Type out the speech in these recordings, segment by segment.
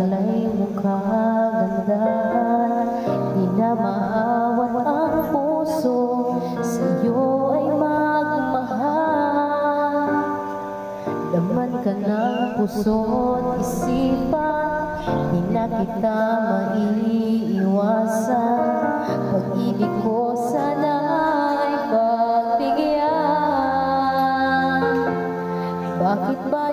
Talay mo kagandahan Di na maawan ang puso. Sa'yo ay magmahal. Laman ka ng puso't isipan. Di na kita maiiwasan. Pag-ibig ko sana ay pagbigyan Bakit ba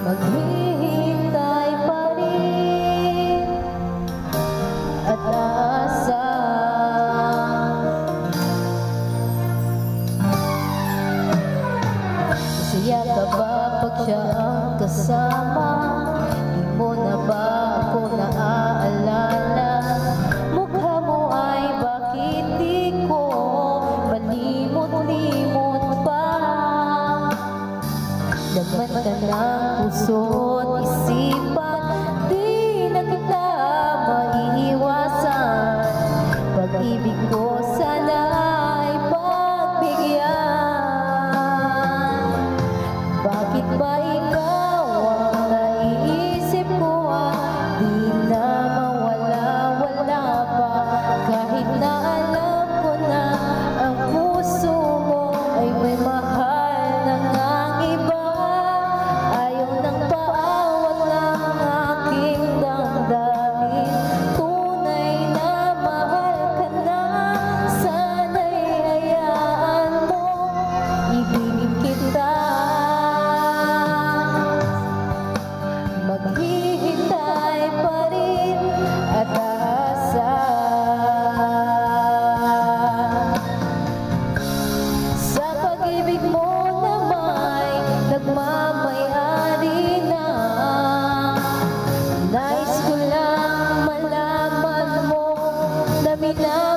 Maghihintay pa rin At asa Masaya ka ba pag siya ang kasama? Salamat ka ng puso at isipan your.